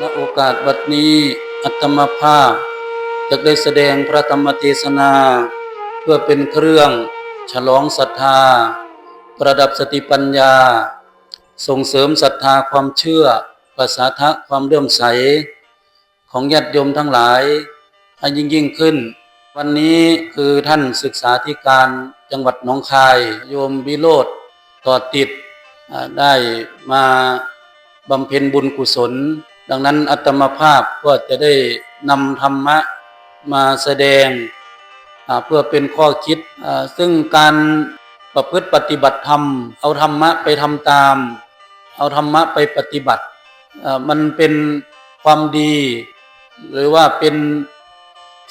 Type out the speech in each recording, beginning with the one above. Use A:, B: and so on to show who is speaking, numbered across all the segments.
A: ณโอกาสบัดนี้อัตมภาพจะได้แสดงพระธรรมเทศนา เพื่อเป็นเครื่องฉลองศรัทธา ประดับสติปัญญา ส่งเสริมศรัทธาความเชื่อภาษาทะความเลื่อมใส ของญาติโยมทั้งหลายให้ยิ่งยิ่งขึ้น วันนี้คือท่านศึกษาธิการจังหวัดหนองคาย โยมวิโรธต่อติดได้มาบำเพ็ญบุญกุศล ดังนั้นอัตมภาพก็จะได้นำธรรมะมาแสดงเพื่อเป็นข้อคิด ซึ่งการประพฤติปฏิบัติธรรม เอาธรรมะไปทำตาม เอาธรรมะไปปฏิบัติ มันเป็นความดี หรือว่าเป็น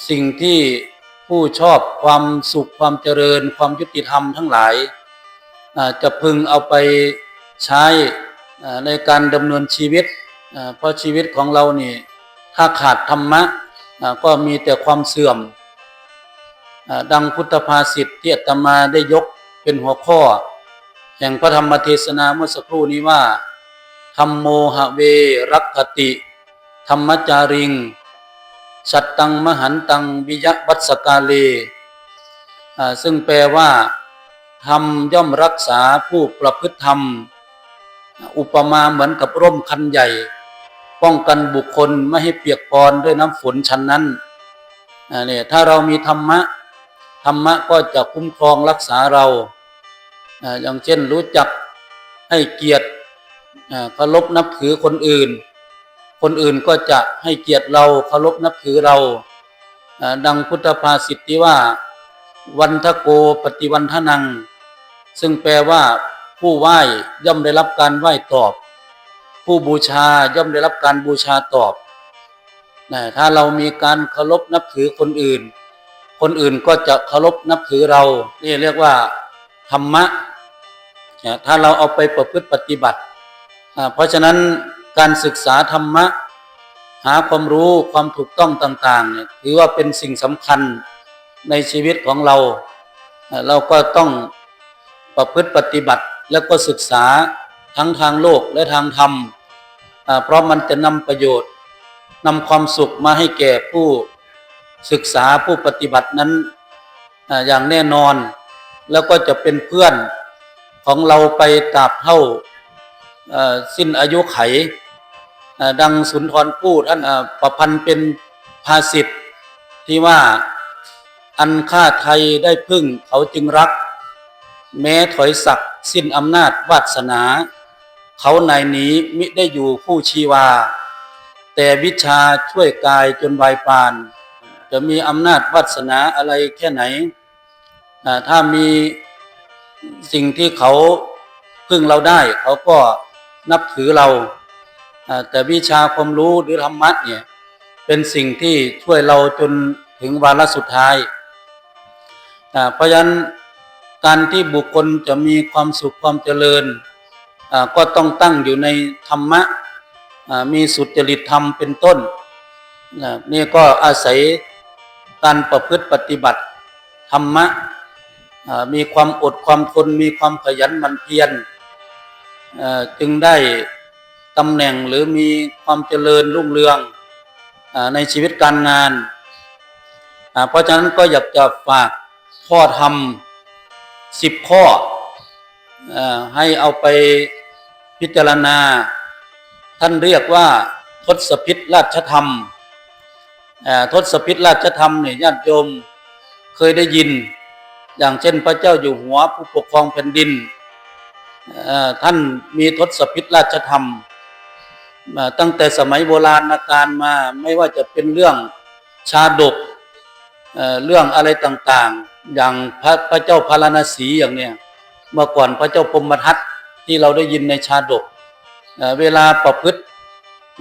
A: สิ่งที่ผู้ชอบความสุขความเจริญ ความยุติธรรมทั้งหลาย จะพึงเอาไปใช้ในการดำเนินชีวิต เพราะชีวิตของเรานี่ถ้าขาดธรรมะก็มีแต่ความเสื่อม ดังพุทธภาษิตที่อาตมาได้ยกเป็นหัวข้อ แห่งพระธรรมเทศนาเมื่อสักครู่นี้ว่าธรรมโมหะเวรักติ ธรรมจาริง สัตตังมหันตังวิยวัตสกาเล่ซึ่งแปลว่าธรรมย่อมรักษาผู้ประพฤติธรรม อุปมาเหมือนกับร่มคันใหญ่ ป้องกันบุคคลไม่ให้เปียกปอนด้วยน้ำฝนชั้นนั้นเนี่ยถ้าเรามีธรรมะธรรมะก็จะคุ้มครองรักษาเราอย่างเช่นรู้จักให้เกียรติเคารพนับถือคนอื่น คนอื่นก็จะให้เกียรติเราเคารพนับถือเราอ่าดังพุทธภาษิตที่ว่า วันทโกปฏิวันทนัง ซึ่งแปลว่าผู้ไหว้ย่อมได้รับการไหว้ตอบ ผู้บูชาย่อมได้รับการบูชาตอบนะถ้าเรามีการเคารพนับถือคนอื่น คนอื่นก็จะเคารพนับถือเรา นี่เรียกว่าธรรมะนะถ้าเราเอาไปประพฤติปฏิบัติ เพราะฉะนั้นการศึกษาธรรมะ หาความรู้ความถูกต้องต่างๆเนี่ยถือว่าเป็นสิ่งสำคัญในชีวิตของเรา เราก็ต้องประพฤติปฏิบัติแล้วก็ศึกษาทั้งทางโลกและทางธรรม เพราะมันจะนำประโยชน์นำความสุขมาให้แก่ผู้ศึกษาผู้ปฏิบัตินั้นออย่างแน่นอน แล้วก็จะเป็นเพื่อนของเราไปตราบเท่าสิ้นอายุไข ดังสุนทรภู่ท่านอประพันธ์เป็นภาษิตที่ว่าอันข้าไทยได้พึ่งเขาจึงรัก แม้ถอยศักดิ์สิ้นอำนาจวาสนา เขาในหนี้มิได้อยู่ผู้ชีวา แต่วิชาช่วยกายจนวายปาน จะมีอำนาจวาสนาอะไรแค่ไหน ถ้ามีสิ่งที่เขาพึ่งเราได้ เขาก็นับถือเราแต่วิชาความรู้หรือธรรมะเนี่ยเป็นสิ่งที่ช่วยเราจนถึงวาระสุดท้าย เพราะฉะนั้นการที่บุคคลจะมีความสุขความเจริญ ก็ต้องตั้งอยู่ในธรรมะมีสุจริตธรรมเป็นต้นนี่ก็อาศัยการประพฤติปฏิบัติธรรมะมีความอดความทนมีความขยันหมั่นเพียรจึงได้ตำแหน่งหรือมีความเจริญรุ่งเรืองอในชีวิตการงาน เพราะฉะนั้นก็อยากจะฝากข้อธรรมสิบข้อให้เอาไป พิจารณา ท่านเรียกว่าทศพิษราชธรรมทศพิษราชธรรมเนี่ยญาติโยมเคยได้ยิน อย่างเช่นพระเจ้าอยู่หัวผู้ปกครองแผ่นดิน ท่านมีทศพิธราชธรรม ตั้งแต่สมัยโบราณการมาไม่ว่าจะเป็นเรื่องชาดกเรื่องอะไรต่างๆ อย่างพระพระเจ้าพาราณสีอย่างเนี้ยเมื่อก่อนพระเจ้าพรมทัต ที่เราได้ยินในชาดกเวลาประพฤติ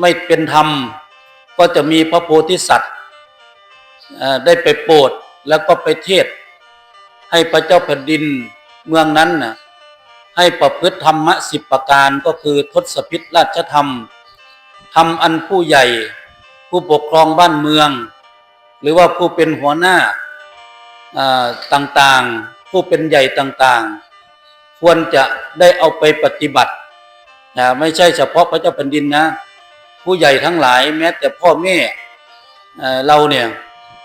A: ไม่เป็นธรรม ก็จะมีพระโพธิสัตว์ได้ไปโปรดแล้วก็ไปเทศ ให้พระเจ้าแผ่นดินเมืองนั้นนะให้ประพฤติธรรมะสิบประการก็คือทศพิธราชธรรมทำอันผู้ใหญ่ ผู้ปกครองบ้านเมือง หรือว่าผู้เป็นหัวหน้าต่างๆ ผู้เป็นใหญ่ต่างๆ ควรจะได้เอาไปปฏิบัตินะไม่ใช่เฉพาะพระเจ้าแผ่นดินนะ ผู้ใหญ่ทั้งหลายแม้แต่พ่อแม่เราเนี่ย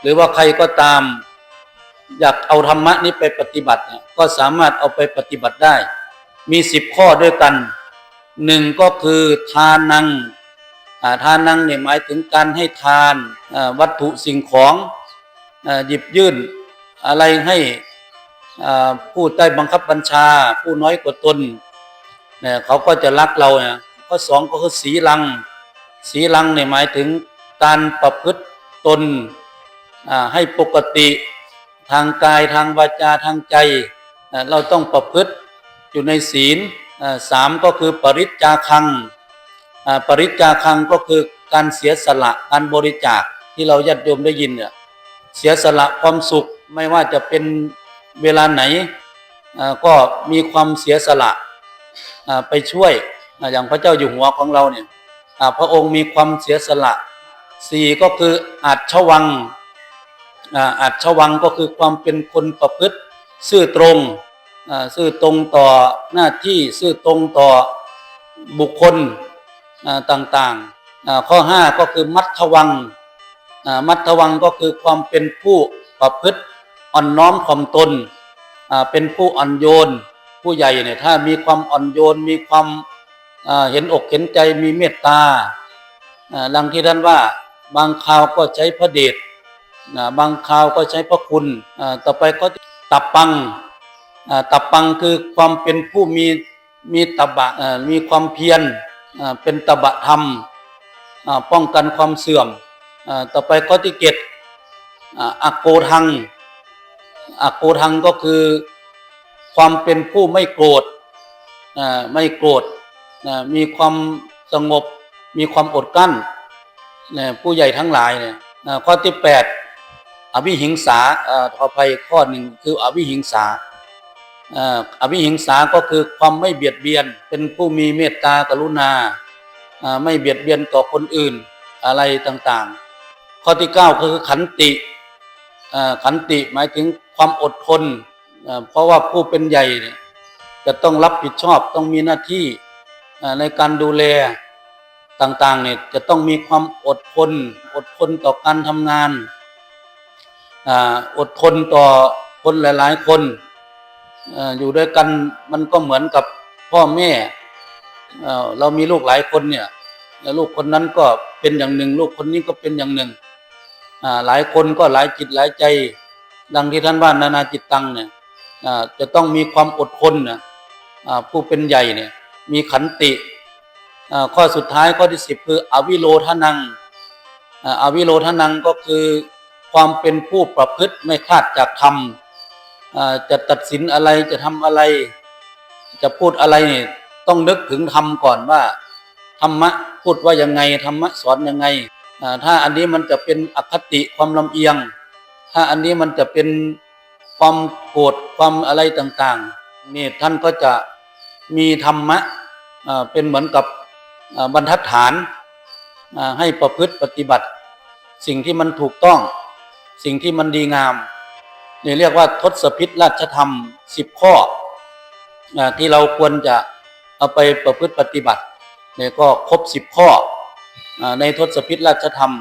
A: หรือว่าใครก็ตาม อยากเอาธรรมะนี้ไปปฏิบัติเนี่ยก็สามารถเอาไปปฏิบัติได้ มีสิบข้อด้วยกันหนึ่งก็คือทานังอ่าทานังเนี่ยหมายถึงการให้ทานวัตถุสิ่งของหยิบยื่นอะไรให้ ผู้ใต้บังคับบัญชา ผู้น้อยกว่าตนเนี่ยเขาก็จะรักเราเนี่ยข้อสองก็คือสีลัง สีลังเนี่ยหมายถึงการประพฤติตนอ่าให้ปกติทางกายทางวาจาทางใจ เราต้องประพฤติอยู่ในศีลอ่าสามก็คือปริจจาคังอ่าปริจจาคังก็คือการเสียสละการบริจาคที่เราญาติโยมได้ยินเนี่ยเสียสละความสุขไม่ว่าจะเป็น เวลาไหนก็มีความเสียสละไปช่วยอย่างพระเจ้าอยู่หัวของเราเนี่ยพระองค์มีความเสียสละสี่ก็คืออาจชวังอาจชวังก็คือความเป็นคนประพฤติซื่อตรงซื่อตรงต่อหน้าที่ซื่อตรงต่อบุคคลต่างๆ ข้อห้าก็คือมัทธวัง มัทธวังก็คือความเป็นผู้ประพฤติ อ่อนน้อมถ่อมตนเป็นผู้อ่อนโยน ผู้ใหญ่เนี่ยถ้ามีความอ่อนโยน มีความเห็นอกเห็นใจมีเมตตาดังที่ท่านว่าบางคราวก็ใช้พระเดชบางคราวก็ใช้พระคุณต่อไปก็ตับปังตับปังคือความเป็นผู้มีมีตบะมีความเพียรเป็นตบะธรรมป้องกันความเสื่อม ต่อไปข้อที่เจ็ดอโกทัง โกทังก็คือความเป็นผู้ไม่โกรธอ่าไม่โกรธนะมีความสงบ มีความอดกลั้นนะผู้ใหญ่ทั้งหลายเนี่ยข้อที่แปดอวิหิงสาอ่อขออภัยข้อหนึ่งคืออวิหิงสาอ่ออวิหิงสาก็คือความไม่เบียดเบียน เป็นผู้มีเมตตากรุณาอ่าไม่เบียดเบียนต่อคนอื่นอะไรต่างๆ ข้อที่เก้าก็คือขันติอ่าขันติหมายถึง ความอดทน เพราะว่าผู้เป็นใหญ่จะต้องรับผิดชอบต้องมีหน้าที่ในการดูแลต่างๆเนี่ยจะต้องมีความอดทน อดทนต่อการทำงาน อดทนต่อคนหลาย ๆ คนอยู่ด้วยกันมันก็เหมือนกับพ่อแม่เรามีลูกหลายคนเนี่ยแล้วลูกคนนั้นก็เป็นอย่างหนึ่ง ลูกคนนี้ก็เป็นอย่างหนึ่งหลายคนก็หลายจิตหลายใจ ดังที่ท่านว่านานาจิตตังเนี่ยจะต้องมีความอดทนนะผู้เป็นใหญ่เนี่ยมีขันติ ข้อสุดท้ายข้อที่สิบคือ อวิโลทนังอ่าอวิโลทนังก็คือความเป็นผู้ประพฤติไม่คลาดจากธรรมจะตัดสินอะไรจะทำอะไร จะพูดอะไรเนี่ยต้องนึกถึงธรรมก่อนว่าธรรมะพูดว่ายังไงธรรมะสอนยังไงถ้าอันนี้มันจะเป็นอคติความลำเอียง ถ้าอันนี้มันจะเป็นความโกรธความอะไรต่างๆนี่ท่านก็จะมีธรรมะเป็นเหมือนกับบรรทัดฐานให้ประพฤติปฏิบัติ สิ่งที่มันถูกต้อง สิ่งที่มันดีงามนี่เรียกว่าทศพิษราชธรรมสิบข้อที่เราควรจะเอาไปประพฤติปฏิบัติเนี่ยก็ครบสิบข้อในทศพิษราชธรรม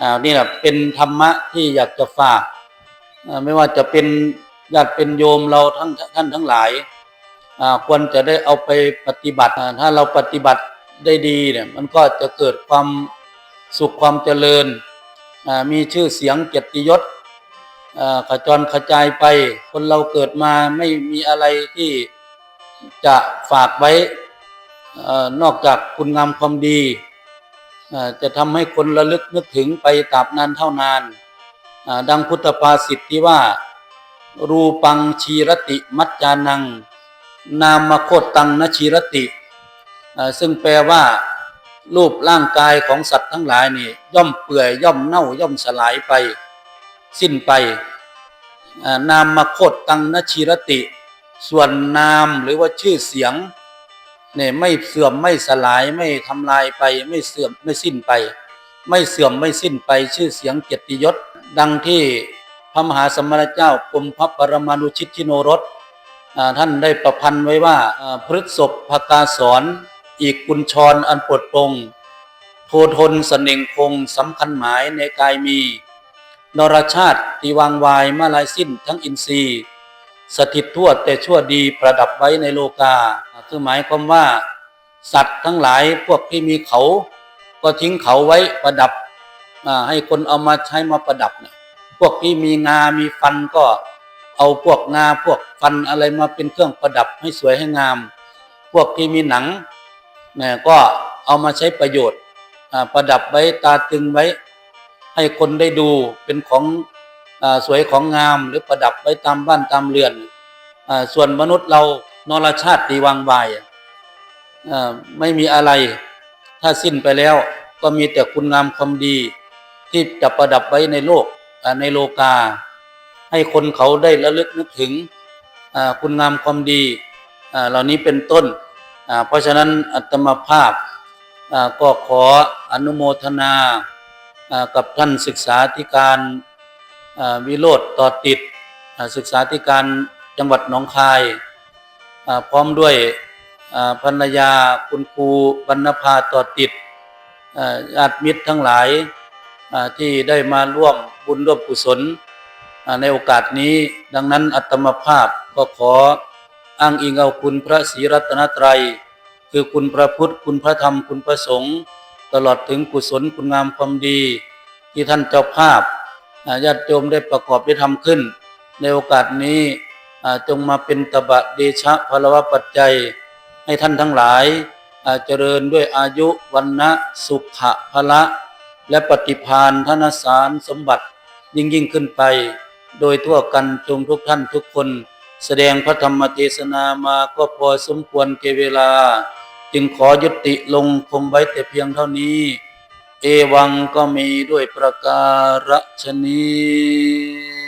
A: อ่านี่แหละเป็นธรรมะที่อยากจะฝากไม่ว่าจะเป็นญาติเป็นโยมเราทั้งท่านทั้งหลายควรจะได้เอาไปปฏิบัติ ถ้าเราปฏิบัติได้ดีเนี่ยมันก็จะเกิดความสุขความเจริญ มีชื่อเสียงเกียรติยศขจรขจายไป คนเราเกิดมาไม่มีอะไรที่จะฝากไว้นอกจากคุณงามความดี จะทำให้คนระลึกนึกถึงไปตราบนานเท่านาน ดังพุทธภาษิตที่ว่า รูปังชีรติมัจจานัง นามโคตตังนชีรติ ซึ่งแปลว่า รูปร่างกายของสัตว์ทั้งหลายนี่ ย่อมเปื่อยย่อมเน่าย่อมสลายไป สิ้นไป นามโคตตังนชีรติ ส่วนนามหรือว่าชื่อเสียง เนี่ยไม่เสื่อมไม่สลายไม่ทำลายไปไม่เสื่อมไม่สิ้นไป ไม่เสื่อมไม่สิ้นไปชื่อเสียงเกียรติยศ ดังที่พระมหาสมณเจ้ากรมพระปรมาณุชิตชิโนรสท่านได้ประพันธ์ไว้ว่าพฤษบภกาสอนอีกกุญชรอันปลดปงโททนสเน่งคงสำคัญหมายในกายมี นรชาติที่วางวายมาลายสิ้นทั้งอินทรีย์ สถิตทั่วแต่ชั่วดีประดับไว้ในโลกา คือหมายความว่า สัตว์ทั้งหลายพวกที่มีเขา ก็ทิ้งเขาไว้ประดับให้คนเอามาใช้มาประดับเนี่ยพวกที่มีงา มีฟันก็เอาพวกงาพวกฟันอะไรมาเป็นเครื่องประดับให้สวยให้งาม พวกที่มีหนังเนี่ยก็เอามาใช้ประโยชน์ประดับไว้ตาตึงไว้ ให้คนได้ดูเป็นของ สวยของงามหรือประดับไว้ตามบ้านตามเรือนอส่วนมนุษย์เรานรชาติตีวางวายไม่มีอะไรถ้าสิ้นไปแล้วก็มีแต่คุณงามความดี ที่จะประดับไว้ในโลกในโลกา ให้คนเขาได้ระลึกนึกถึงคุณงามความดีเหล่านี้เป็นต้น เพราะฉะนั้นอัตมาภาพก็ขออนุโมทนากับท่านศึกษาธิการ วิโรธต่อติดศึกษาธิการจังหวัดหนองคาย พร้อมด้วยภรรยาคุณครูวรรณภาต่อติดญาติมิตรทั้งหลายที่ได้มาร่วมบุญร่วมกุศลในโอกาสนี้ดังนั้นอัตมภาพก็ขออ้างอิงเอาคุณพระศรีรัตนตรัย คือคุณพระพุทธคุณพระธรรมคุณพระสงฆ์ตลอดถึงกุศลคุณงามความดีที่ท่านเจ้าภาพ ญาติโยมได้ประกอบได้ทำขึ้น ในโอกาสนี้จงมาเป็นตบะเดชะพลวะปัจจัย ให้ท่านทั้งหลายเจริญด้วยอายุวันนะสุขะพละ และปฏิพานธนสารสมบัติยิ่งยิ่งขึ้นไป โดยทั่วกันจงทุกท่านทุกคน แสดงพระธรรมเทศนามาก็พอสมควรเกเวลา จึงขอยุติลงคงไว้แต่เพียงเท่านี้ เอวังก็มีด้วยประการฉนี้